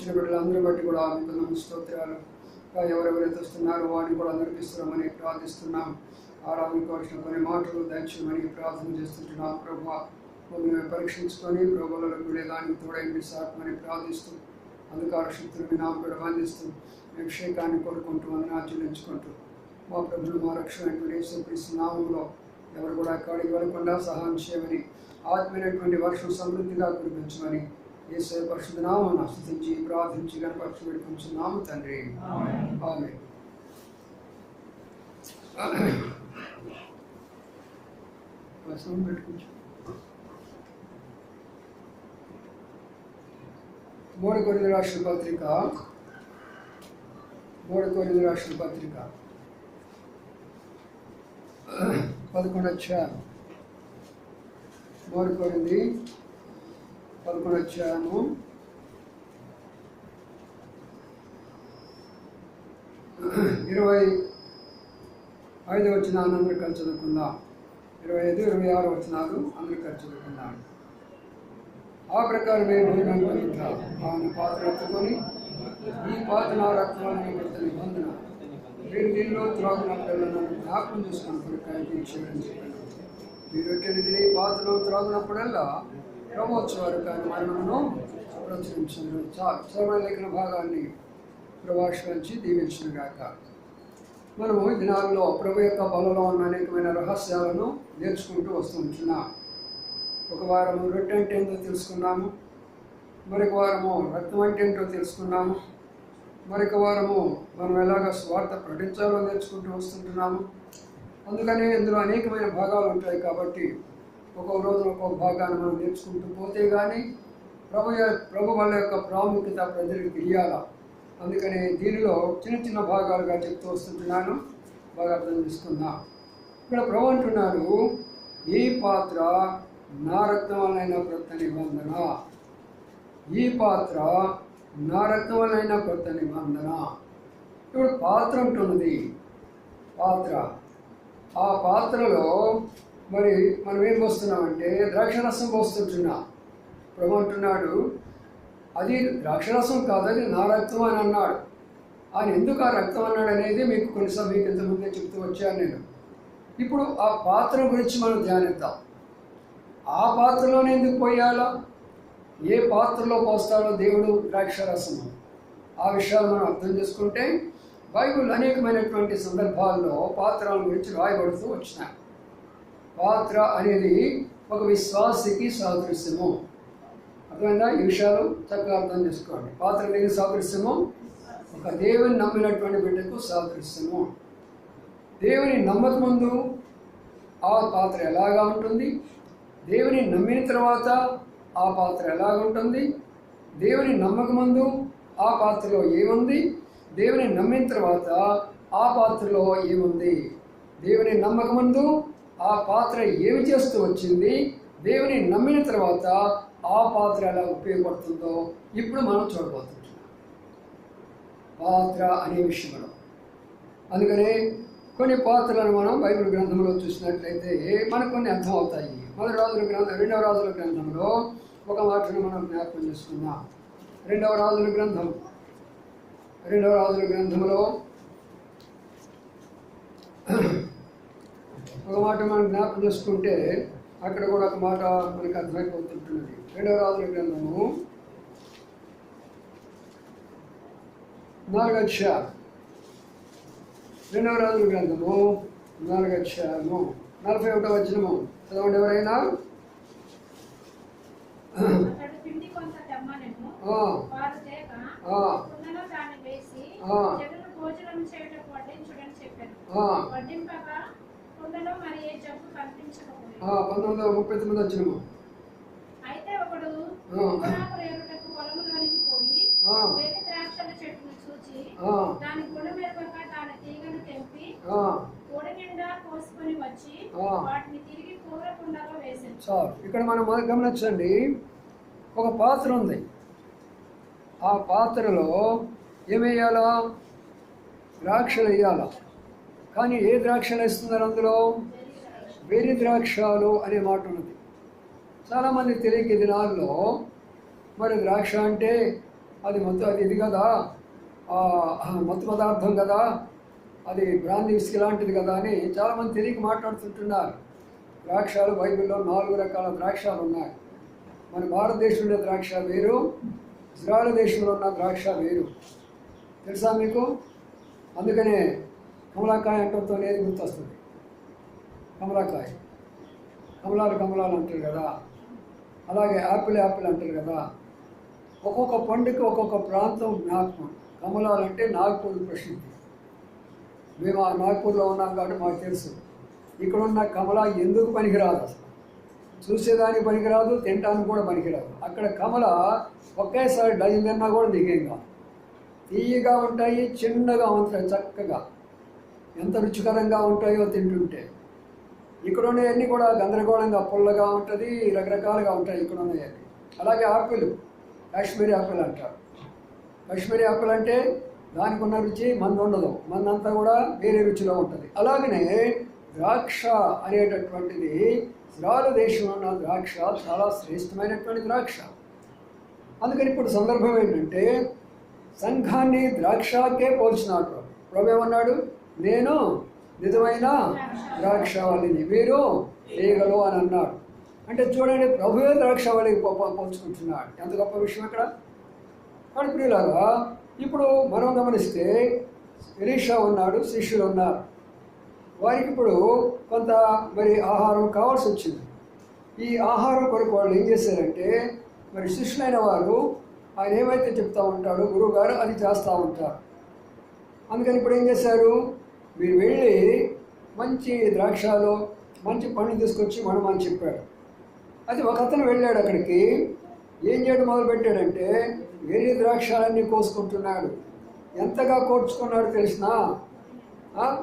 వచ్చిన బిడ్డలందరూ బట్టి కూడా మీకు స్తోత్రాలు. ఎవరెవరైతే వస్తున్నారో వారిని కూడా అందరికిస్తున్నామని ప్రార్థిస్తున్నాం. ఆరాధనకు వచ్చిన కొన్ని మాటలు దయచేయమని ప్రార్థన చేస్తుంటున్నాం. ప్రభు మమ్మల్ని పరీక్షించుకొని ప్రభువులకు విడేదానికి తోడైంది సాత్మని ప్రార్థిస్తూ అంధకార శక్తులను నా కూడా బంధిస్తూ అభిషేకాన్ని కోరుకుంటూ వందనాచరించుకుంటూ మా ప్రభులు మా రక్షణ నామంలో ఎవరు కూడా అక్కడికి వెళ్ళకుండా సహాయం చేయమని ఆత్మీయమైనటువంటి వర్షం సమృద్ధిగా కురిపించమని యేసు పరిశుద్ధ నామం స్థుతించి ప్రార్థించి కనపరచు పెట్టుకుంటున్నాము తండ్రి. ఆమె పెట్టుకుంటు మూడు కొరింది రాష్ట్ర పత్రిక. మూడు కొరింది రాష్ట్ర పత్రిక. పదకొండు అధ్యాయం. మూడు కొరింది పదకొండు అధ్యాయము. ఇరవై ఐదు వచ్చినాలు అందరూ ఖర్చు చదువుకుందాం ఇరవై ఐదు ఇరవై ఆరు వచ్చినాలు అందరూ ఖర్చు చదువుకుందాం ఆ ప్రకారమే భోజనం పవిత్ర. ఆయన పాత్ర ఎత్తుకొని ఈ పాత్ర నా రక్తాన్ని పెద్ద నిబంధన మీరు దీనిలో త్రాగున పిల్లలను జ్ఞాపకం చేసుకుని కొరకు చేయడం చెప్పాను మీరు వచ్చిన తిని పాత్రలో త్రాగునప్పుడల్లా బ్రహ్మోత్సవాలు కానీ మరణమును ప్రచురించను. చాలు లేఖన భాగాన్ని ప్రభాషించి దీవించిన గాక. మనము ఈ దినాల్లో ప్రభు యొక్క బలలో ఉన్న అనేకమైన రహస్యాలను నేర్చుకుంటూ వస్తుంటున్నాం ఒక వారము రొట్టె అంటే ఏంటో తెలుసుకున్నాము మరొక వారము రక్తం అంటే ఏంటో తెలుసుకున్నాము మరొక వారము మనం ఎలాగ స్వార్థ ప్రకటించాలో నేర్చుకుంటూ వస్తుంటున్నాము. అందుకని ఇందులో అనేకమైన భాగాలు ఉంటాయి కాబట్టి ఒక్కొక్క రోజున ఒక్కొక్క భాగాన్ని మనం నేర్చుకుంటూ పోతే కానీ ప్రభు ప్రభు వల్ల యొక్క ప్రాముఖ్యత ప్రజలకు తెలియాలా? అందుకని దీనిలో చిన్న చిన్న భాగాలుగా చెప్తూ వస్తుంటున్నాను. బాగా అర్థం చేసుకుందాం? ఇక్కడ ప్రభు అంటున్నాడు ఈ పాత్ర నా రక్తం కొత్త నిబంధన? ఈ పాత్ర నా రక్తం కొత్త నిబంధన? ఇప్పుడు పాత్ర ఉంటున్నది పాత్ర. ఆ పాత్రలో మరి మనం ఏం పోస్తున్నామంటే ద్రాక్షరసం పోస్తుంటున్నాం. ప్రభు అంటున్నాడు అది ద్రాక్షరసం కాదు అది నా రక్తం అని అన్నాడు. ఆయన ఎందుకు ఆ రక్తం అన్నాడు అనేది మీకు కొన్నిసార్లు మీకు ఇంతకుముందే చెప్తూ వచ్చాను నేను. ఇప్పుడు ఆ పాత్ర గురించి మనం ధ్యానిద్దాం. ఆ పాత్రలోనే ఎందుకు పోయాలా? ఏ పాత్రలో పోస్తాడో దేవుడు ద్రాక్షరసము? ఆ విషయాలు మనం అర్థం చేసుకుంటే బైబుల్ అనేకమైనటువంటి సందర్భాల్లో పాత్రల గురించి రాయబడుతూ వచ్చినాయి. పాత్ర అనేది ఒక విశ్వాసికి సాదృశ్యము. అర్థమైందా? ఈ విషయాలు చక్కగా అర్థం చేసుకోండి. పాత్ర లేని సాదృశ్యము. ఒక దేవుని నమ్మినటువంటి బిడ్డకు సాదృశ్యము. దేవుని నమ్మక ముందు ఆ పాత్ర ఎలాగా ఉంటుంది? దేవుని నమ్మిన తర్వాత ఆ పాత్ర ఎలాగ ఉంటుంది? దేవుని నమ్మక ముందు ఆ పాత్రలో ఏముంది? దేవుని నమ్మిన తర్వాత ఆ పాత్రలో ఏముంది? దేవుని నమ్మక ముందు ఆ పాత్ర ఏమి చేస్తూ వచ్చింది? దేవుని నమ్మిన తర్వాత ఆ పాత్ర ఎలా ఉపయోగపడుతుందో ఇప్పుడు మనం చూడబోతుంటున్నాం పాత్ర అనే విషయంలో అందుకనే కొన్ని పాత్రలను మనం బైబిల్ గ్రంథంలో చూసినట్లయితే మనకు కొన్ని అర్థం అవుతాయి. మొదటి రాజుల గ్రంథం రెండవ రాజుల గ్రంథంలో ఒక మాటను మనం జ్ఞాపకం చేసుకుందాం. రెండవ రాజుల గ్రంథం. రెండవ రాజుల గ్రంథంలో ఒక మాట మనం జ్ఞాపకం చేసుకుంటే అక్కడ కూడా ఒక మాట మనకు అర్థమైపోతుంటున్నది రెండవ రాజుల గ్రంథము నాలుగు అధ్యాయం రెండవ రాజుల గ్రంథము నాలుగు అధ్యాయము నలభై ఒకటో వచనము. చదవండి ఎవరైనా? అతడు పంతొమ్మిది వందల ముప్పై తొమ్మిది వచ్చినము. అయితే ఒకడు ఆ. గుణాకు రేరుటకు పొలములోనికి పోయి ఆ. వేలి ద్రాక్షల చెట్టును చూచి ఆ, దాని గుణ మెరపక దాని తీగను తెంపి ఆ, పొడి నిండా కోసుకొని వచ్చి ఆ. వాటిని తిరిగి కూర కుండలో వేసాను చాలు. ఇక్కడ మనం గమనించండి ఒక పాత్ర ఉంది. ఆ పాత్రలో ఏమేయాలా? ద్రాక్షలు వేయాలా? కానీ ఏ ద్రాక్షలు వేస్తున్నారు అందులో? వేరి ద్రాక్షాలు అనే మాట ఉన్నది. చాలామంది తెలియక దినాల్లో మరి ద్రాక్ష అంటే అది మొత్తం అది ఇది కదా? మత్తు పదార్థం కదా? అది బ్రాంది విస్కి లాంటిది కదా అని చాలామంది తెలియక మాట్లాడుతుంటున్నారు. ద్రాక్షాలు బైబిల్లో నాలుగు రకాల ద్రాక్షాలు ఉన్నాయి. మన భారతదేశంలో ద్రాక్ష వేరు ఇజ్రాయల్ దేశంలో ఉన్న ద్రాక్ష వేరు. తెలుసా మీకు? అందుకనే కమలాకాయ అంటంతో ఏది గుర్తొస్తుంది. కమలాకాయ. కమలాలు కమలాలు అంటారు కదా. అలాగే యాపిల్ యాపిల్ అంటారు కదా. ఒక్కొక్క పండుగ ఒక్కొక్క ప్రాంతం జ్ఞాపకం కమలాలు అంటే నాగపూర్ ప్రసిద్ధి. మేము ఆ నాగపూర్లో ఉన్నాం కాబట్టి మాకు తెలుసు. ఇక్కడ ఉన్న కమల ఎందుకు పనికిరాదు అసలు? చూసేదానికి పనికిరాదు తినడానికి కూడా పనికిరాదు. అక్కడ కమల ఒకేసారి డజన్ తిన్నా కూడా దిగేం కాదు. తీయగా ఉంటాయి చిన్నగా ఉంటాయి చక్కగా. ఎంత రుచికరంగా ఉంటాయో తింటుంటే. ఇక్కడ ఉన్నవన్నీ కూడా గందరగోళంగా పుల్లగా ఉంటుంది రకరకాలుగా ఉంటాయి ఇక్కడ ఉన్నవన్నీ అలాగే ఆపిల్ కాశ్మీరీ ఆపిల్ అంటారు. కాశ్మీరీ ఆపిల్ అంటే దానికి ఉన్న రుచి మందు ఉండదు మందంతా కూడా వేరే రుచిలో ఉంటుంది. అలాగనే ద్రాక్ష అనేటటువంటిది ఇజ్రాయల్ దేశంలో ఉన్న ద్రాక్ష చాలా శ్రేష్టమైనటువంటి ద్రాక్ష. అందుకని ఇప్పుడు సందర్భం ఏంటంటే సంఘాన్ని ద్రాక్షకే పోల్చినాడు ప్రభు ఏమన్నాడు నేను నిజమైన ద్రాక్షవల్లిని మీరు తీగలు అని అన్నాడు. అంటే చూడండి ప్రభువే ద్రాక్షవల్లికి పో- పోల్చుకుంటున్నాడు. ఎంత గొప్ప విషయం ఇక్కడ కానీ ప్రియులారా ఇప్పుడు మనం గమనిస్తే ఎలీషా ఉన్నాడు శిష్యులు ఉన్నారు. వారికి ఇప్పుడు కొంత మరి ఆహారం కావాల్సి వచ్చింది. ఈ ఆహారం కొరకు వాళ్ళు ఏం చేశారంటే మరి శిష్యులైన వారు ఆయన ఏమైతే చెప్తా ఉంటాడో గురువుగారు అది చేస్తూ ఉంటారు. అందుకని ఇప్పుడు ఏం చేశారు? మీరు వెళ్ళి మంచి ద్రాక్షలో మంచి పండ్లు తీసుకొచ్చి మనం అని చెప్పాడు. అది ఒక అతను వెళ్ళాడు అక్కడికి. ఏం చేయడం మొదలుపెట్టాడంటే వెర్రి ద్రాక్షాలన్నీ కోసుకుంటున్నాడు. ఎంతగా కోర్చుకున్నాడు తెలిసినా?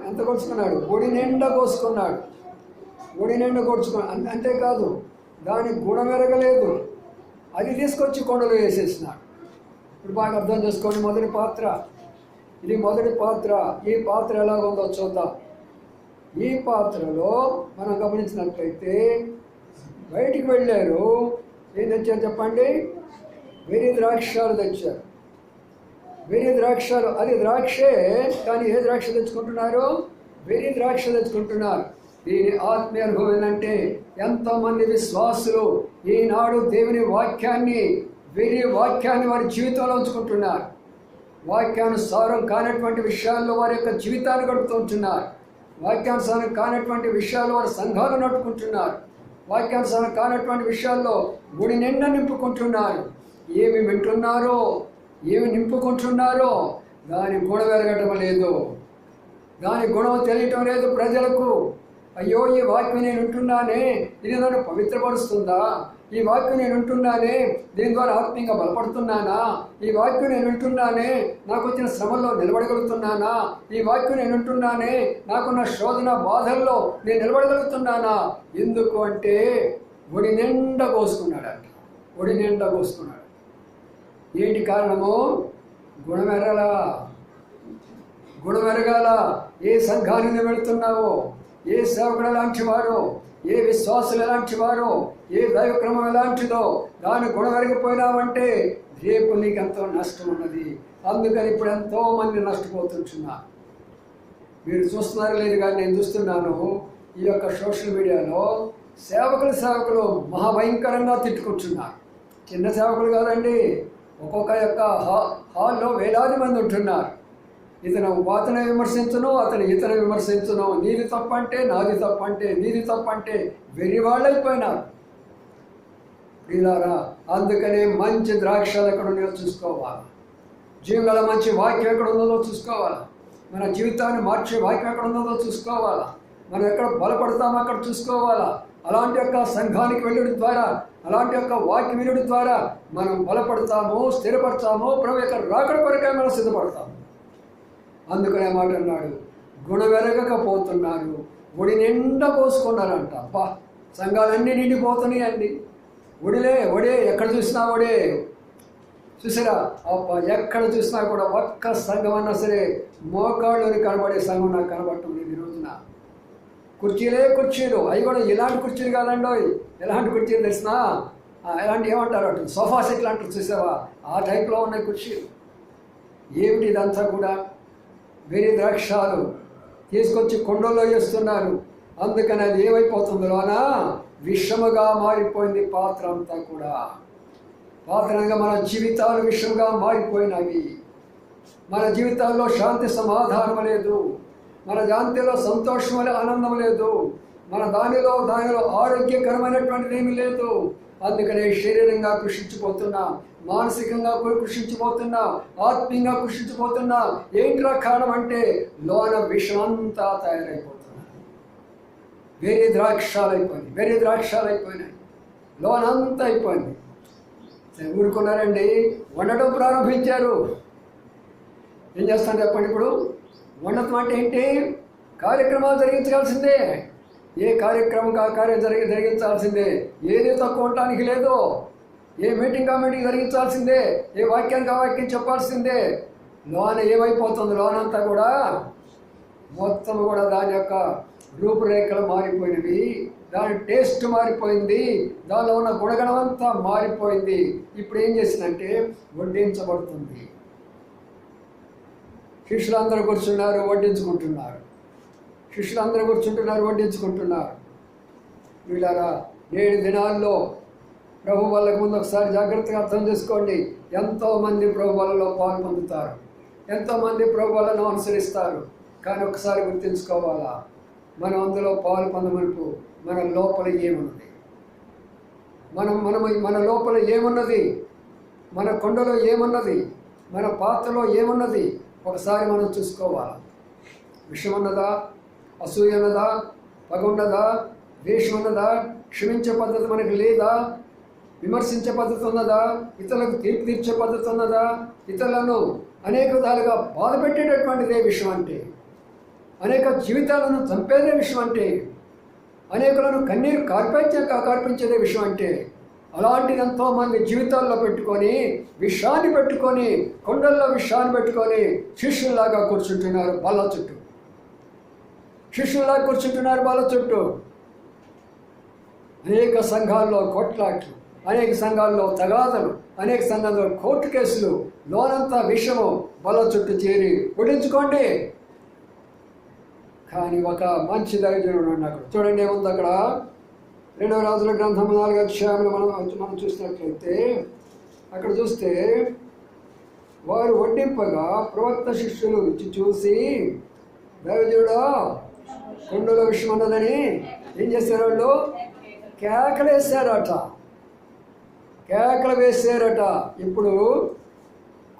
ఎంత కోర్చుకున్నాడు? ఒడి నిండా కోసుకున్నాడు. ఒడి నిండా కోర్చుకున్నాడు అంతే అంతేకాదు దాని గుణమెరగలేదు. అది తీసుకొచ్చి కొండలో వేసేసినాడు. ఇప్పుడు బాగా అర్థం చేసుకోండి మొదటి పాత్ర. ఇది మొదటి పాత్ర ఈ పాత్ర ఎలా ఉందో చూద్దాం. ఈ పాత్రలో మనం గమనించినట్లయితే బయటికి వెళ్ళారు. ఏం తెచ్చారు చెప్పండి? వెరి ద్రాక్షాలు తెచ్చారు. వెరి ద్రాక్షాలు అది ద్రాక్షే కానీ ఏ ద్రాక్ష తెచ్చుకుంటున్నారు? వెరి ద్రాక్ష తెచ్చుకుంటున్నారు. దీని ఆత్మీయ అనుభవం ఏంటంటే ఎంతోమంది విశ్వాసులు ఈనాడు దేవుని వాక్యాన్ని వెరి వాక్యాన్ని వారి జీవితంలో ఉంచుకుంటున్నారు. వాక్యానుసారం కానటువంటి విషయాల్లో వారి యొక్క జీవితాన్ని గడుపుతుంటున్నారు వాక్యానుసారం కానటువంటి విషయాల్లో వారి సంఘాలు నడుపుకుంటున్నారు. వాక్యానుసారం కానటువంటి విషయాల్లో గుడి నిండా నింపుకుంటున్నారు. ఏమి వింటున్నారో ఏమి నింపుకుంటున్నారో దాని గుణం ఎరగటం లేదు. దాని గుణం తెలియటం లేదు ప్రజలకు. అయ్యో ఈ వాక్యం నేను ఉంటున్నానే ఇది నన్ను పవిత్రపరుస్తుందా? ఈ వాక్యం నేను వింటున్నానే దీని ద్వారా ఆత్మీయంగా బలపడుతున్నానా? ఈ వాక్యం నేను వింటున్నానే నాకు వచ్చిన శ్రమల్లో నిలబడగలుగుతున్నానా? ఈ వాక్యం నేను వింటున్నానే నాకున్న శోధన బాధల్లో నేను నిలబడగలుగుతున్నానా? ఎందుకు అంటే ఒడి నిండా కోసుకున్నాడంట. ఒడి నిండా కోసుకున్నాడు. ఏంటి కారణము? గుణమెరలా గుణమెరగాల ఏ సంఘానికి వెళుతున్నావో? ఏ సేవకుడు లాంటి వారో ఏ విశ్వాసులు ఎలాంటి వారో ఏ దైవక్రమం ఎలాంటిదో దాని గుణం రేపు నీకు ఎంతో నష్టం ఉన్నది అందుకని ఇప్పుడు ఎంతో మంది నష్టపోతుంటున్నారు మీరు చూస్తున్నారు లేదు కానీ నేను చూస్తున్నాను. ఈ యొక్క సోషల్ మీడియాలో సేవకులు సేవకులు మహాభయంకరంగా తిట్టుకుంటున్నారు. చిన్న సేవకులు కాదండి ఒక్కొక్క యొక్క హా హాల్లో వేలాది మంది ఉంటున్నారు. ఇతను అతను విమర్శించను అతను ఇతను విమర్శించను. నీది తప్పంటే నాది తప్పంటే నీది తప్పంటే వెర్రి వాళ్ళైపోయినారు. ప్రియులారా అందుకనే మంచి ద్రాక్షలు ఎక్కడ ఉన్నాయో చూసుకోవాలి. జీవుల మంచి వాక్యం ఎక్కడ ఉన్నదో చూసుకోవాలి. మన జీవితాన్ని మార్చే వాక్యం ఎక్కడ ఉన్నదో చూసుకోవాలా. మనం ఎక్కడ బలపడతామో అక్కడ చూసుకోవాలా. అలాంటి యొక్క సంఘానికి వెళ్ళడం ద్వారా అలాంటి యొక్క వాక్యం వినడం ద్వారా మనం బలపడతాము స్థిరపడతాము ప్రభు యొక్క రాకడ కొరకే మనం సిద్ధపడతాము. అందుకనే మాట అన్నాడు. గుణమెరగకపోతున్నారు ఒడి నిండా పోసుకున్నారంట. అబ్బా సంఘాలన్నీ నిండిపోతున్నాయండి ఒడిలే ఒడే ఎక్కడ చూసినా ఒడే. చూసారా? అబ్బా ఎక్కడ చూసినా కూడా ఒక్క సంఘం అన్నా సరే మోకాళ్ళని కనబడే సంఘం నాకు కనబడటం లేదు ఈ రోజున. కుర్చీలే కుర్చీలు. అవి కూడా ఇలాంటి కుర్చీలు కాదండి? ఎలాంటి కుర్చీలు తెలిసినా? ఎలాంటి ఏమంటారు అటు? సోఫా సెట్లు అంటారు చూసావా? ఆ టైప్లో ఉన్నాయి కుర్చీలు. ఏమిటి ఇదంతా కూడా? వెరి ద్రాక్షాలు తీసుకొచ్చి కొండల్లో వేస్తున్నారు. అందుకని అది ఏమైపోతుంది లోన విషముగా మారిపోయింది పాత్ర అంతా కూడా. పాత్రగా మన జీవితాలు విషముగా మారిపోయినవి. మన జీవితాల్లో శాంతి సమాధానం లేదు. మన శాంతిలో సంతోషం లే- ఆనందం లేదు. మన దానిలో దానిలో ఆరోగ్యకరమైనటువంటిది ఏమీ లేదు. అందుకనే శరీరంగా కృషించిపోతున్నా. మానసికంగా కూడా కృషించిపోతున్నా ఆత్మీయంగా కృషించిపోతున్నా ఏంట్రా కారణం అంటే లోన విషం అంతా వేరే ద్రాక్షాలు వేరే ద్రాక్షాలు అయిపోయినాయి లోన్ అంతా అయిపోయింది ఊరుకున్నారండి. వండటం ప్రారంభించారు. ఏం చేస్తాను చెప్పండి ఇప్పుడు? వండటం అంటే ఏంటి? కార్యక్రమాలు జరిగించాల్సిందే ఏ కార్యక్రమం ఆ కార్యం జరిగి జరిగించాల్సిందే ఏది తక్కువ ఉండటానికి లేదు ఏ మీటింగ్ కమిటీ జరిగించాల్సిందే ఏ వాక్యానికి ఆ వాక్యం చెప్పాల్సిందే. లోన ఏమైపోతుంది? లోన్ అంతా కూడా మొత్తం కూడా దాని యొక్క రూపురేఖలు మారిపోయినవి. దాని టేస్ట్ మారిపోయింది. దానిలో ఉన్న గుణగణం అంతా మారిపోయింది. ఇప్పుడు ఏం చేసిందంటే వడ్డించబడుతుంది. శిష్యులందరూ కూర్చున్నారు వడ్డించుకుంటున్నారు. శిష్యులందరూ కూర్చుంటున్నారు వడ్డించుకుంటున్నారు. వీళ్ళారా ఏడు దినాల్లో ప్రభు వాళ్ళకు ముందు ఒకసారి జాగ్రత్తగా అర్థం చేసుకోండి. ఎంతోమంది ప్రభు వాళ్ళలో పాలు పొందుతారు. ఎంతోమంది ప్రభు వాళ్ళను అనుసరిస్తారు. కానీ ఒకసారి గుర్తుంచుకోవాలా? మనం అందులో పాలు పొందమనుపు మన లోపల ఏమున్నది? మనం మనం మన లోపల ఏమున్నది? మన కొండలో ఏమున్నది? మన పాత్రలో ఏమున్నది? ఒకసారి మనం చూసుకోవాలి? విషం ఉన్నదా అసూయ ఉన్నదా పగ ఉన్నదా ద్వేషం ఉన్నదా క్షమించే పద్ధతి మనకు లేదా? విమర్శించే పద్ధతి ఉన్నదా? ఇతరులకు తీర్పు తీర్చే పద్ధతి ఉన్నదా? ఇతరులను అనేక విధాలుగా బాధ పెట్టేటటువంటిదే విషయం అంటే అనేక జీవితాలను చంపేదే విషయం అంటే అనేకులను కన్నీరు కార్పించే కార్పించేదే విషయం అంటే అలాంటిది ఎంతోమంది జీవితాల్లో పెట్టుకొని విషాన్ని పెట్టుకొని కొండల్లో విషాన్ని పెట్టుకొని శిష్యుల్లాగా కూర్చుంటున్నారు బాల చుట్టూ. శిష్యుల్లాగా కూర్చుంటున్నారు బాల చుట్టూ. అనేక సంఘాల్లో కొట్లాట్లు అనేక సంఘాల్లో తగాదలు అనేక సంఘాల్లో కోర్టు కేసులు లోనంతా విషము బల చుట్టూ చేరి వడ్డించుకోండి కానీ ఒక మంచి దైవజనుడు అక్కడ. చూడండి ఏముంది అక్కడ? రెండవ రాజుల గ్రంథం నాలుగు అధ్యాయంలో మనం మనం చూసినట్లయితే అక్కడ చూస్తే వారు వడ్డింపగా ప్రవక్త శిష్యులు రుచి చూసి దైవజుడా కొండలో విషయం ఉన్నదని ఏం చేశారు వాళ్ళు? కేకలేశారట. కేకలు వేశారట. ఇప్పుడు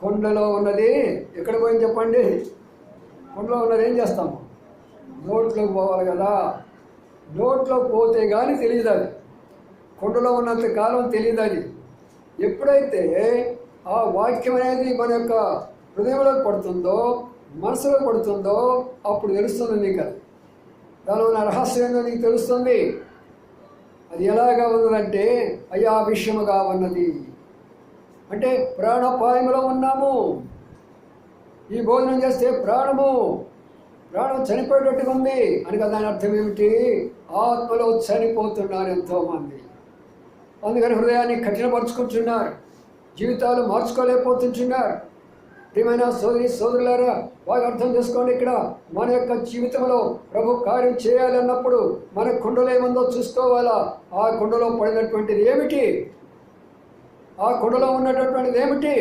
కొండలో ఉన్నది ఎక్కడ పోయింది చెప్పండి? కొండలో ఉన్నది ఏం చేస్తాము? నోట్లోకి పోవాలి కదా. నోట్లో పోతే కానీ తెలియదు అది. కొండలో ఉన్నంత కాలం తెలియదు అది. ఎప్పుడైతే ఆ వాక్యం అనేది మన యొక్క హృదయంలోకి పడుతుందో మనసులో పడుతుందో అప్పుడు తెలుస్తుంది నీకు అది. దానివల్ల రహస్యంగా నీకు తెలుస్తుంది? అది ఎలాగా ఉన్నదంటే అయా విషయముగా ఉన్నది. అంటే ప్రాణపాయములో ఉన్నాము. ఈ భోజనం చేస్తే ప్రాణము ప్రాణం చనిపోయేటట్టుగా ఉంది అని కదా దాని అర్థం ఏమిటి? ఆత్మలో చనిపోతున్నారు ఎంతోమంది. అందుకని హృదయాన్ని కఠినపరుచుకుంటున్నారు. జీవితాలు మార్చుకోలేకపోతుంటున్నారు ప్రియమైన సోదరి సోదరులారా బాగా అర్థం చేసుకోండి ఇక్కడ. మన యొక్క జీవితంలో ప్రభు కార్యం చేయాలన్నప్పుడు మన కుండలో ఏముందో చూసుకోవాలా? ఆ కుండలో పడినటువంటిది ఏమిటి? ఆ కుండలో ఉన్నటువంటిది ఏమిటి?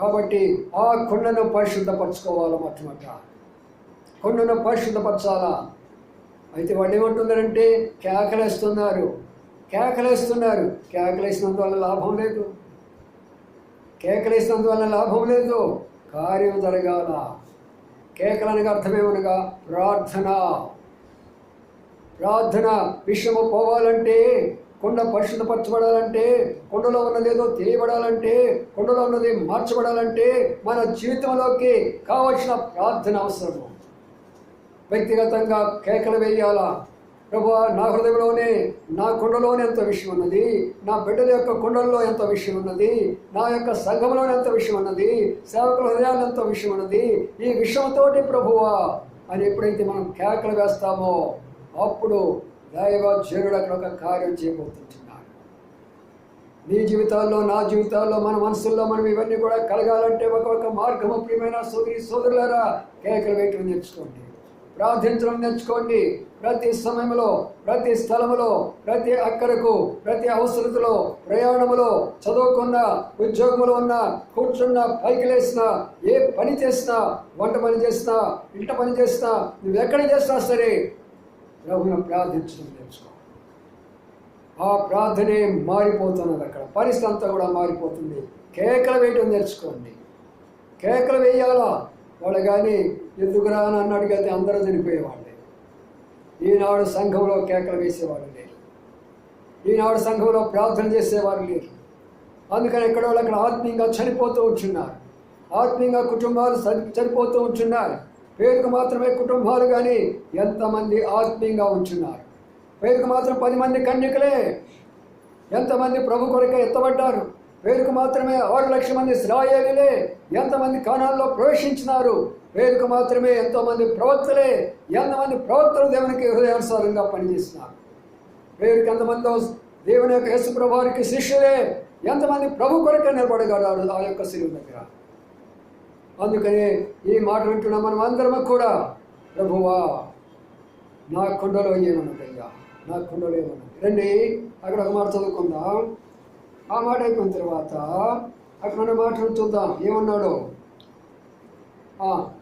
కాబట్టి ఆ కుండను పరిశుద్ధపరచుకోవాలి మొట్టమొదట. కుండను పరిశుద్ధపరచాలా? అయితే వాళ్ళు ఏమంటున్నారంటే కేకలేస్తున్నారు. కేకలేస్తున్నారు. కేకలేసినందువల్ల లాభం లేదు. కేకలేసినందువల్ల లాభం లేదు. కార్యం జరగాల. కేకలనగా అర్థమేమనగా ప్రార్థన. ప్రార్థన విషయము పోవాలంటే కొండ పరిశుద్ధపరచబడాలంటే కొండలో ఉన్నదేదో తెలియబడాలంటే కొండలో ఉన్నది మార్చబడాలంటే మన జీవితంలోకి కావలసిన ప్రార్థన అవసరము. వ్యక్తిగతంగా కేకలు వేయాలా? ప్రభు నా హృదయంలోనే నా కొండలోనే ఎంత విషయం ఉన్నది? నా బిడ్డల యొక్క కొండల్లో ఎంత విషయం ఉన్నది? నా యొక్క సంఘంలోనే ఎంత విషయం ఉన్నది? సేవకుల హృదయాలు ఎంత విషయం ఉన్నది? ఈ విషయంతోటి ప్రభువా అని ఎప్పుడైతే మనం కేకలు వేస్తామో అప్పుడు దైవ జనుడు అక్కడ ఒక కార్యం చేయబోతుంటున్నాడు. నీ జీవితాల్లో నా జీవితాల్లో మన మనసుల్లో మనం ఇవన్నీ కూడా కలగాలంటే ఒక మార్గము. ప్రియమైన సోదరి సోదరులారా కేకలు వేయటం నేర్చుకోండి. ప్రార్థించడం నేర్చుకోండి. ప్రతి సమయంలో ప్రతి స్థలములో ప్రతి అక్కడకు ప్రతి అవసరతలో ప్రయాణములో చదువుకున్న ఉద్యోగంలో ఉన్న కూర్చున్న పైకి లేసిన ఏ పని చేసినా వంట పని చేసినా ఇంట పని చేసినా నువ్వు ఎక్కడ చేసినా సరే ప్రభువును ప్రార్థించడం నేర్చుకో. ఆ ప్రార్థనే మారిపోతున్నది అక్కడ. పరిస్థితి అంతా కూడా మారిపోతుంది. కేకలు వేయటం నేర్చుకోండి. కేకలు వేయాలా? వాళ్ళు కానీ ఎందుకురా అని అన్నాడు కదా అందరూ చనిపోయేవాడు ఈనాడు సంఘంలో కేకలు వేసేవాడు లేరు. ఈనాడు సంఘంలో ప్రార్థన చేసేవారు లేరు. అందుకని ఎక్కడ వాళ్ళు అక్కడ ఆత్మీయంగా చనిపోతూ ఉంటున్నారు. ఆత్మీయంగా కుటుంబాలు చని- చనిపోతూ ఉంటున్నారు. పేరుకు మాత్రమే కుటుంబాలు కానీ ఎంతమంది ఆత్మీయంగా ఉంటున్నారు? పేరుకు మాత్రం పది మంది కన్యకలే. ఎంతమంది ప్రభు కొరకే ఎత్తబడ్డారు? పేరుకు మాత్రమే ఆరు లక్షల మంది ఇస్రాయేలీలే. ఎంతమంది కాణాల్లో ప్రవేశించినారు? వేదిక మాత్రమే ఎంతోమంది ప్రవక్తలే ఎంతమంది ప్రవక్తలు దేవునికి హృదయానుసారంగా పనిచేస్తున్నారు. వేదిక ఎంతమంది దేవుని యొక్క యేసు ప్రభువారికి శిష్యులే ఎంతమంది ప్రభు కొరకే నిలబడగలరు ఆ యొక్క శిలువు దగ్గర. అందుకని ఈ మాట వింటున్న మనం అందరం కూడా ప్రభువా నా కుండలో ఏమన్నదయ్యా నా కుండలో ఏమన్నది రండి అక్కడ ఒక మాట చదువుకుందాం. ఆ మాట అయిపోయిన తర్వాత అక్కడ మాట మాటలు చూద్దాం. ఏమన్నాడో?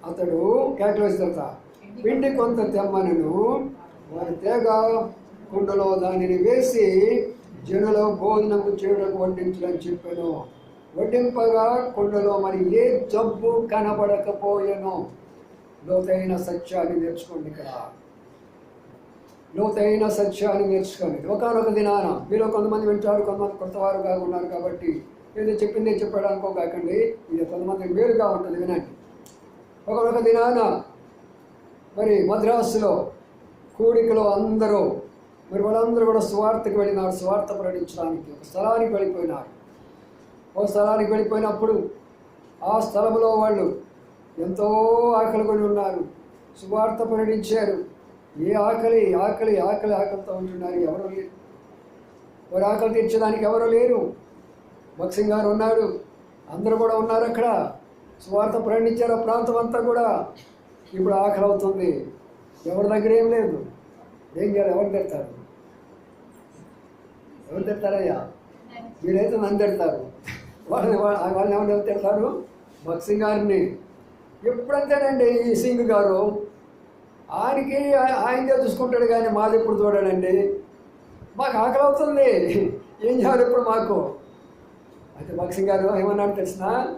అతడు కేటవేసిన తర్వాత పిండి కొంత తెమ్మనను వారి తేగ కుండలో దానిని వేసి జనుల భోజనము చేయడం వడ్డించడం చెప్పాను. వడ్డింపగా కుండలో మరి ఏ జబ్బు కనబడకపోయాను. లోతైన సత్యాన్ని నేర్చుకోండి ఇక్కడ. లోతైన సత్యాన్ని నేర్చుకోండి. ఒకనొక దినాన మీరు కొంతమంది వింటారు కొంతమంది కొత్తవారుగా ఉన్నారు కాబట్టి ఏదో చెప్పిందే చెప్పాడు అనుకోకండి ఇది కొంతమంది వేరుగా ఉంటుంది వినండి. ఒకనొక దినాన మరి మద్రాసులో కూడికలో అందరూ మరి వాళ్ళందరూ కూడా స్వార్థకు వెళ్ళినారు స్వార్థ ప్రకటించడానికి. ఒక స్థలానికి వెళ్ళిపోయినారు. ఒక స్థలానికి వెళ్ళిపోయినప్పుడు ఆ స్థలంలో వాళ్ళు ఎంతో ఆకలి కొని ఉన్నారు. సువార్త ప్రకటించారు. ఏ ఆకలి ఆకలి ఆకలి ఆకలితో ఉంటున్నారు ఎవరు లేరు. వారి ఆకలి తీర్చడానికి ఎవరు లేరు. భక్సింగ్ గారు ఉన్నాడు అందరూ కూడా ఉన్నారు అక్కడ. స్వార్థ ప్రయాణించారు ఆ ప్రాంతం అంతా కూడా ఇప్పుడు ఆఖరి అవుతుంది ఎవరి దగ్గర ఏం లేదు. ఏం చేయాలి? ఎవరు తిడతారు? ఎవరు తిడతారయ్యా? మీరైతే నన్ను తిడతారు. వాళ్ళని వాళ్ళని ఎవరు తిడతారు? భక్సింగ్ గారిని. ఎప్పుడంతేనండి ఈ సింగ్ గారు? ఆయనకి ఆయ- చూసుకుంటాడు కానీ మాది ఎప్పుడు చూడాడండి. మాకు ఆకలి అవుతుంది ఏం చేయాలి ఇప్పుడు మాకు? అయితే భక్సింగ్ గారు ఏమన్నాడు తెలిసిన?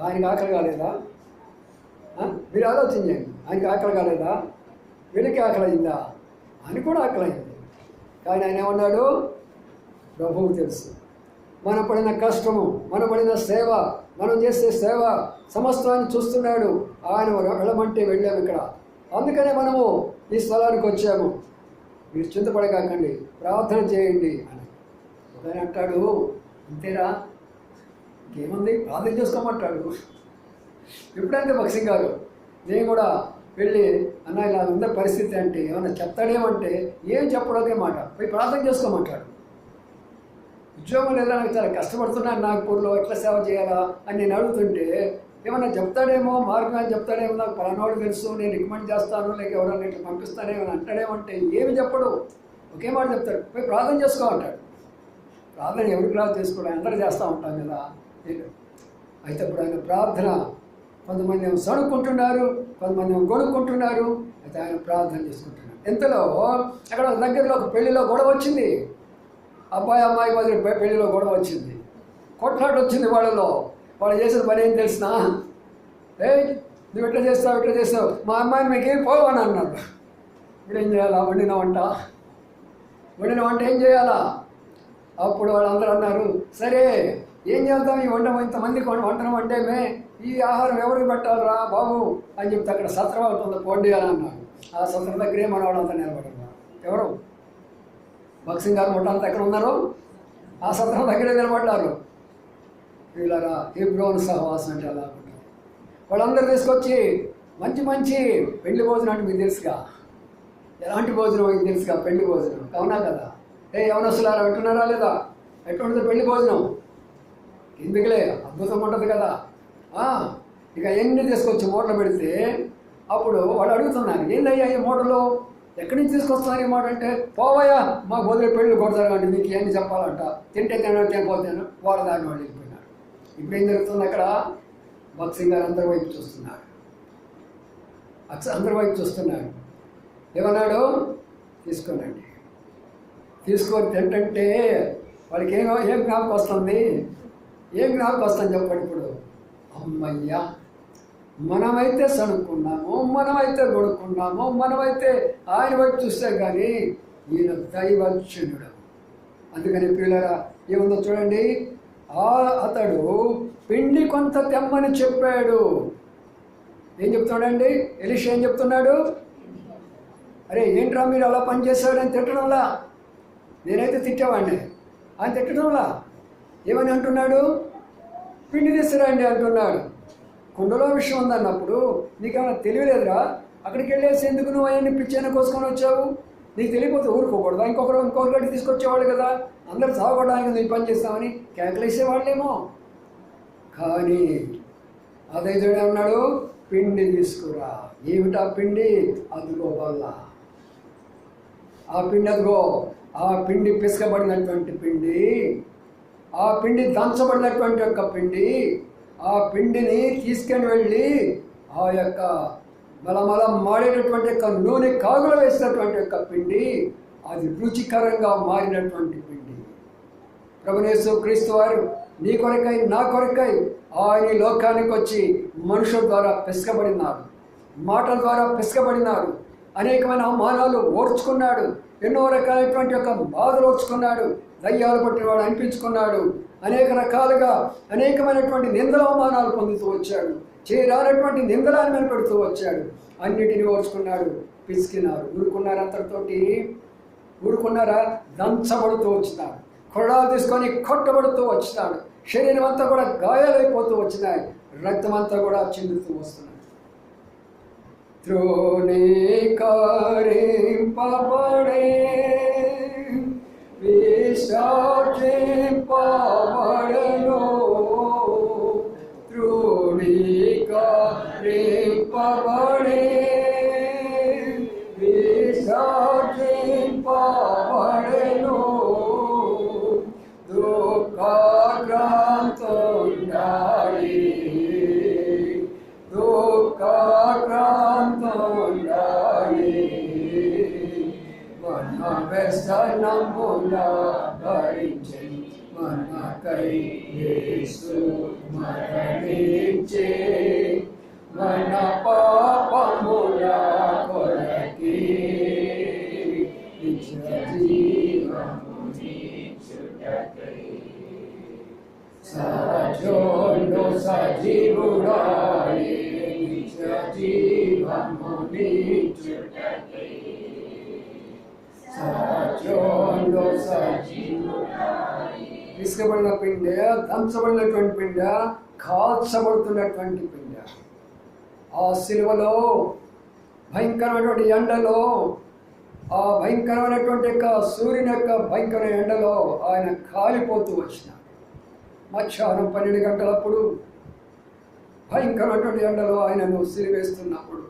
ఆయనకి ఆకలి కాలేదా? మీరు ఆలోచించండి ఆయనకి ఆకలి కాలేదా? వీళ్ళకి ఆకలి అయిందా? అని కూడా ఆకలి అయింది. కానీ ఆయన ఏమన్నాడు? ప్రభువు తెలుసు. మన పడిన కష్టము మనం పడిన సేవ మనం చేసే సేవ సమస్తాన్ని చూస్తున్నాడు. ఆయన వెళ్ళమంటే వెళ్ళాము ఇక్కడ. అందుకనే మనము ఈ స్థలానికి వచ్చాము. మీరు చింతపడకాకండి ప్రార్థన చేయండి అని. ఒక అంటాడు అంతేరా? ఇంకేముంది ప్రార్థన చేసుకోమంటాడు. ఎప్పుడంటే భక్సింగ్ గారు నేను కూడా వెళ్ళి అన్న ఇలా ఉన్న పరిస్థితి అంటే ఏమన్నా చెప్తాడేమంటే ఏం చెప్పడదే మాట. పోయి ప్రార్థన చేసుకోమంటాడు. ఉద్యోగం లేదా నాకు చాలా కష్టపడుతున్నాను నాగపూర్లో ఎట్లా సేవ చేయాలా అని నేను అడుగుతుంటే ఏమన్నా చెప్తాడేమో మార్గాన్ని చెప్తాడేమో నాకు పలానాడు తెలుసు నేను రికమెండ్ చేస్తాను లేక ఎవరైనా ఇట్లా పంపిస్తానేమో అంటాడేమంటే ఏమి చెప్పడు. ఒకే మాట చెప్తాడు. పోయి ప్రార్థన చేసుకో అంటాడు ప్రార్థన ఎవరికి రాదు చేసుకోవడం అందరూ చేస్తూ ఉంటాం కదా. అయితే ఇప్పుడు ఆయన ప్రార్థన కొంతమంది ఏమో సణుక్కుంటున్నారు కొంతమంది ఏమో గొడుక్కుంటున్నారు అయితే ఆయన ప్రార్థన చేసుకుంటున్నారు. ఇంతలో అక్కడ దగ్గరలో ఒక పెళ్ళిలో గొడవ వచ్చింది. అబ్బాయి అమ్మాయి మధ్య పెళ్ళిలో గొడవ వచ్చింది. కొట్లాట వచ్చింది వాళ్ళలో. వాళ్ళు చేసిన పని ఏం తెలిసినా? ఏ నువ్వు ఎట్లా చేస్తావు ఎట్లా చేస్తావు? మా అమ్మాయిని మీకు ఏం పోవని అన్నాడు. ఇప్పుడు ఏం చేయాలా? వండిన వంట. వండిన వంట ఏం చేయాలా? అప్పుడు వాళ్ళందరూ అన్నారు సరే ఏం చేద్దాం? ఈ వంట ఇంతమందికి వంట వంటనం వంటేమే ఈ ఆహారం ఎవరికి పెట్టాలరా బాబు? అని చెప్తే అక్కడ సత్రం అవుతుంది పోండి అని అన్నారు ఆ సత్రం దగ్గరే మన వాళ్ళంతా నిలబడున్నారు ఎవరు? భక్సింగ్ గారు మొట్ట ఎక్కడ ఉన్నారు? ఆ సత్రం దగ్గరే నిలబడ్డారు. వీళ్ళరా హీబ్రోన్ సహవాసం అంటే అలా ఉంటుంది వాళ్ళందరూ తీసుకొచ్చి మంచి మంచి పెళ్ళి భోజనం అంటే మీకు తెలుసుగా. ఎలాంటి భోజనం మీకు తెలుసుగా? పెళ్ళి భోజనం. అవునా కదా? ఏ యవనస్తులారా వింటున్నారా లేదా? ఎటువంటిది పెళ్ళి భోజనం? ఎందుకులే? అద్భుతం ఉంటుంది కదా. ఇక ఎన్ని తీసుకొచ్చి మూటలు పెడితే అప్పుడు వాడు అడుగుతున్నాను ఏందయ్యా ఈ మూటలు ఎక్కడి నుంచి తీసుకొస్తున్నారు ఈ మూట అంటే పోవయ్యా మా బోధులు పెళ్ళి కొడతారు మీకు నీకు ఏమి చెప్పాలంట. తింటే తినడం తినపోతాను వాళ్ళ దాని వాళ్ళు వెళ్ళిపోయినారు ఇప్పుడు ఏం జరుగుతుంది అక్కడ? భక్సింగ్ గారు అందరి వైపు చూస్తున్నారు. అచ్చ అందరి వైపు చూస్తున్నారు. ఏమన్నాడు? తీసుకోనండి. తీసుకొని తింటుంటే వాడికి ఏం ఏం జ్ఞాపకం వస్తుంది? ఏం జ్ఞాపకం వస్తాను చెప్పండి ఇప్పుడు. అమ్మయ్యా మనమైతే సనుక్కున్నాము మనమైతే కొడుకున్నాము మనమైతే ఆయన వైపు చూస్తే కానీ ఈయన దైవచ్యునుడు అందుకని పిల్లరా ఏముందో చూడండి. ఆ అతడు పిండి కొంత తెమ్మని చెప్పాడు. ఏం చెప్తున్నాడండి? ఎలిష ఏం చెప్తున్నాడు? అరే ఏంట్రా మీరు అలా పని తిట్టడంలా? నేనైతే తిట్టేవాడిని. ఆయన తిట్టడంలా? ఏమని అంటున్నాడు? పిండి తీసుకురండి అంటున్నాడు. కుండలో విషయం ఉందన్నప్పుడు నీకేమైనా తెలియలేదురా? అక్కడికి వెళ్ళేసి ఎందుకు నువ్వు అవన్నీ పిచ్చైనా కోసుకొని వచ్చావు? నీకు తెలియకపోతే ఊరుకోకూడదా? ఇంకొకరు ఇంకొకటి తీసుకొచ్చేవాడు కదా. అందరు సాగడానికి నేను పని చేస్తామని కేకలేసేవాళ్ళేమో కానీ అదైతుడే అన్నాడు? పిండి తీసుకురా. ఏమిటా పిండి? అదిగో వల్ల ఆ పిండి అదిగో. ఆ పిండి పిసకబడినటువంటి పిండి. ఆ పిండి దంచబడినటువంటి యొక్క పిండి ఆ పిండిని తీసుకొని వెళ్ళి ఆ యొక్క మలమల మాడేటటువంటి యొక్క నూనె కాగులు వేసినటువంటి యొక్క పిండి అది రుచికరంగా మారినటువంటి పిండి. ప్రభునేసు క్రీస్తు వారు నీ కొరకై నా కొరకై ఆయన లోకానికి వచ్చి మనుషుల ద్వారా పిసకబడినాడు మాటల ద్వారా పిసకబడినాడు అనేకమైన అవమానాలు ఓర్చుకున్నాడు. ఎన్నో రకాలైనటువంటి యొక్క బాధలు ఓర్చుకున్నాడు. దయ్యాలు పట్టినవాడు అనిపించుకున్నాడు. అనేక రకాలుగా అనేకమైనటువంటి నిందల అవమానాలు పొందుతూ వచ్చాడు. చేరానటువంటి నిందలాన్ని మీద పెడుతూ వచ్చాడు. అన్నిటిని ఓర్చుకున్నాడు. పిసికినారు. ఊరుకున్నారు అంతటితోటి. ఊరుకున్నారా? దంచబడుతూ వచ్చినాడు. కొరడాలు తీసుకొని కొట్టబడుతూ వచ్చినాడు. శరీరం అంతా కూడా గాయాలైపోతూ వచ్చినాయి. రక్తం అంతా కూడా చిందుతూ వస్తున్నాడు Trone karim papade, visate papade. వ్యసనముల భరించి మనకై యేసు. మరణించే మన పాపముల కొరకి నిత్య సజీవుడాయి నిత్య జీవమునిచ్చుటకై సజోండు తీసుకబడిన పిండి దంచబడినటువంటి పిండ కాల్చబడుతున్నటువంటి పిండ. ఆ సిలువలో భయంకరమైనటువంటి ఎండలో ఆ భయంకరమైనటువంటి యొక్క సూర్యుని యొక్క భయంకర ఎండలో ఆయన కాలిపోతూ వచ్చిన మధ్యాహ్నం పన్నెండు గంటలప్పుడు భయంకరమైనటువంటి ఎండలో ఆయనను సిలివేస్తున్నప్పుడు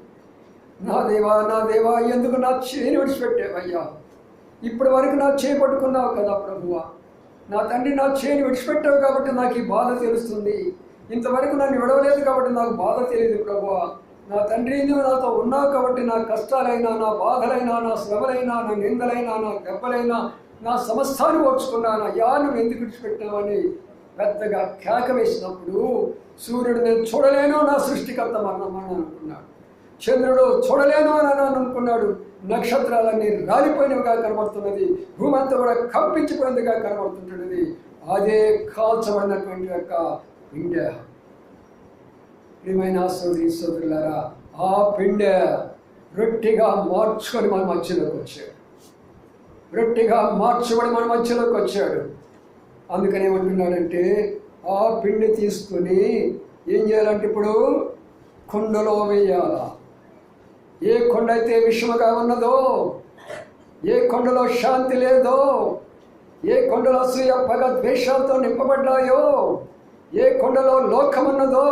నా దేవా నా దేవా ఎందుకు నా చేని విడిచిపెట్టావయ్యా? ఇప్పటి వరకు నా చేయి పట్టుకున్నావు కదా ప్రభువ. నా తండ్రి నా చేయిని విడిచిపెట్టావు కాబట్టి నాకు ఈ బాధ తెలుస్తుంది. ఇంతవరకు నన్ను విడవలేదు కాబట్టి నాకు బాధ తెలియదు ప్రభువ. నా తండ్రి నువ్వు నాతో ఉన్నావు కాబట్టి నా కష్టాలైనా నా బాధలైనా నా శ్రమలైనా నా నిందలైనా నా దెబ్బలైనా నా సమస్తాన్ని ఓర్చుకున్నాను. అయ్యా నువ్వు ఎందుకు విడిచిపెట్టావని పెద్దగా కేక వేసినప్పుడు సూర్యుడు నేను చూడలేను నా సృష్టికర్త మరణమని అనుకున్నాడు చంద్రుడు చూడలేను అని అనుకున్నాడు. నక్షత్రాలన్నీ రాలిపోయినవిగా కనబడుతున్నది. భూమి అంతా కూడా కంపించిపోయినదిగా కనబడుతుంటున్నది. అదే కాల్చబడినటువంటి యొక్క పిండ. ప్రియమైన సోదరి సోదరులారా ఆ పిండె రొట్టిగా మార్చుకొని మన మధ్యలోకి వచ్చాడు. రొట్టిగా మార్చబడి మన మధ్యలోకి వచ్చాడు. అందుకని ఏమంటున్నాడంటే ఆ పిండి తీసుకొని ఏం చేయాలంటే ఇప్పుడు కుండలో వేయాలా? ఏ కొండ అయితే విషమగా ఉన్నదో ఏ కొండలో శాంతి లేదో ఏ కొండలో అసూయ పగ ద్వేషాలతో నింపబడ్డాయో ఏ కొండలో లోకమున్నదో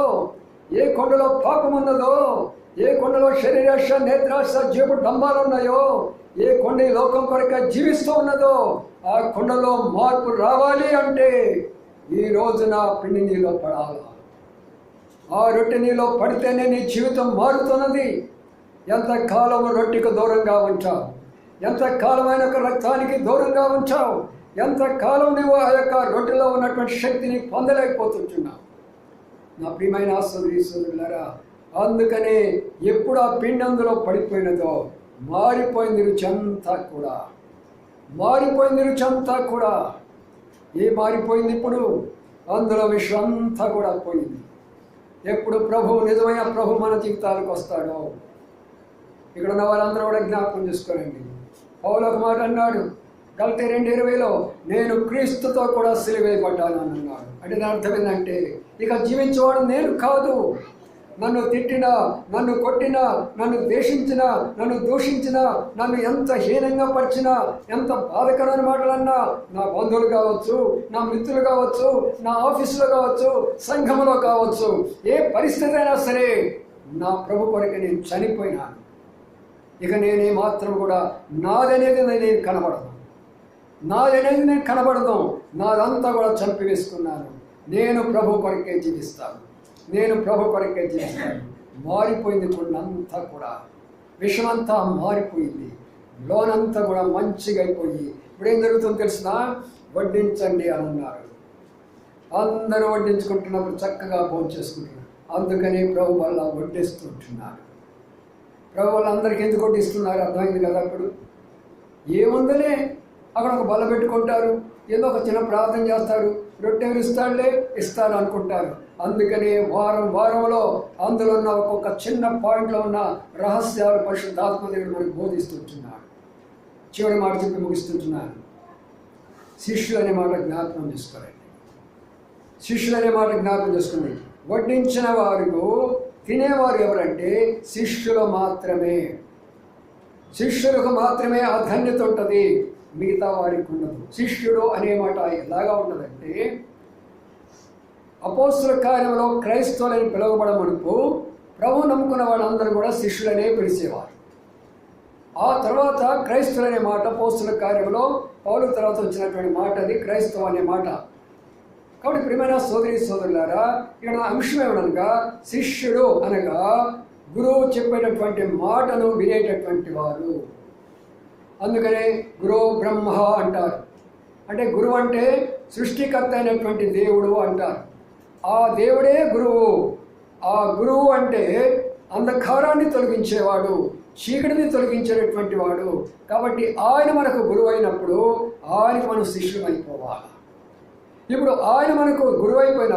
ఏ కొండలో పాపమున్నదో ఏ కొండలో శరీరాశ నేత్రాశ జీపు డంబాలు ఉన్నాయో ఏ కొండ లోకం కొరక జీవిస్తూ ఉన్నదో ఆ కొండలో మార్పు రావాలి అంటే ఈ రోజున పిండి నీలో పడాలి. ఆ రొట్టె నీలో పడితేనే నీ జీవితం మారుతున్నది. ఎంత రొట్టెకు దూరంగా ఉంచావు? ఎంతకాలమైన ఒక రక్తానికి దూరంగా ఉంచావు? ఎంతకాలం నువ్వు ఆ యొక్క రొట్టెలో ఉన్నటువంటి శక్తిని పొందలేకపోతున్నావు నా ప్రియమైన సోదరి సోదరులారా అందుకనే ఎప్పుడు ఆ పిండి అందులో పడిపోయినదో మారిపోయింది రుచంతా కూడా. మారిపోయింది రుచంతా కూడా. ఏ మారిపోయింది ఇప్పుడు? అందులో విషయం అంతా కూడా పోయింది. ఎప్పుడు ప్రభు నిజమైన ప్రభు మన జీవితాలకు వస్తాడో ఇక్కడ ఉన్న వారందరూ కూడా జ్ఞాపకం చేసుకోనండి పౌలు ఒక మాట అన్నాడు గలతి రెండు ఇరవైలో నేను క్రీస్తుతో కూడా సిలివేయబడ్డాను అని అన్నాడు. అంటే దాని అర్థం ఏంటంటే ఇక జీవించేవాడు నేను కాదు. నన్ను తిట్టినా నన్ను కొట్టినా నన్ను ద్వేషించినా నన్ను దూషించినా నన్ను ఎంత హీనంగా పరిచినా ఎంత బాధకరమైన మాటలన్నా నా బంధువులు కావచ్చు నా మిత్రులు కావచ్చు నా ఆఫీసులో కావచ్చు సంఘంలో కావచ్చు ఏ పరిస్థితి అయినా సరే నా ప్రభు కొరకు నేను చనిపోయినాను. ఇక నేనే మాత్రం కూడా నాదనేది నేను కనబడదు నాదనేది నేను కనబడదు నాదంతా కూడా చంపివేసుకున్నాను. నేను ప్రభు కొరకే జీవిస్తాను. నేను ప్రభు కొరకే జీవిస్తాను. మారిపోయింది కొండంతా కూడా. విషమంతా మారిపోయింది. లోనంతా కూడా మంచిగా అయిపోయి. ఇప్పుడు ఏం జరుగుతుందో తెలిసిన? వడ్డించండి అని అన్నారు. అందరూ వడ్డించుకుంటున్నప్పుడు చక్కగా భోజనం చేసుకుంటున్నారు. అందుకని ప్రభు వల్ల వడ్డిస్తుంటున్నారు ప్రభు వాళ్ళందరికీ ఎందుకు ఇస్తున్నారు అర్థమైంది కదా అప్పుడు. ఏముందనే అక్కడ ఒక బల పెట్టుకుంటారు. ఏదో ఒక చిన్న ప్రార్థన చేస్తారు. రొట్టె ఇస్తాడులే ఇస్తాను అనుకుంటారు అందుకని వారం వారంలో అందులో ఉన్న ఒక్కొక్క చిన్న పాయింట్లో ఉన్న రహస్యాలు పరిశుద్ధాత్మ దేవుడు మనకు బోధిస్తుంటున్నాడు చివరి మాట చెప్పి ముగిస్తుంటున్నాను శిష్యులు అనే మాట జ్ఞాపకం చేసుకోరండి శిష్యులు అనే మాట జ్ఞాపకం చేసుకోండి. వడ్డించిన వారు తినేవారు ఎవరంటే శిష్యులు మాత్రమే. శిష్యులకు మాత్రమే ఆ ధన్యత ఉంటుంది. మిగతా వారికి ఉండదు. శిష్యుడు అనే మాట ఎలాగా ఉన్నదంటే అపోస్తుల కార్యంలో క్రైస్తవులని పిలువబడమనుపు ప్రభు నమ్ముకున్న వాళ్ళందరూ కూడా శిష్యులనే పిలిచేవారు. ఆ తర్వాత క్రైస్తవులు మాట పోస్తుల కార్యంలో పౌరుల తర్వాత వచ్చినటువంటి మాట అది క్రైస్తవం అనే మాట. కాబట్టి ప్రియమైన సోదరి సోదరులారా ఇక్కడ అంశం ఏమనగా శిష్యుడు అనగా గురువు చెప్పేటటువంటి మాటను వినేటటువంటి వారు. అందుకనే గురువు బ్రహ్మ అంటారు. అంటే గురువు అంటే సృష్టికర్త అయినటువంటి దేవుడు అంటారు. ఆ దేవుడే గురువు. ఆ గురువు అంటే అంధకారాన్ని తొలగించేవాడు చీకటిని తొలగించేటటువంటి వాడు. కాబట్టి ఆయన మనకు గురువు అయినప్పుడు ఆయనకు మనం శిష్యుడు అయిపోవాలి ఇప్పుడు ఆయన మనకు గురువు అయిపోయినప్పుడు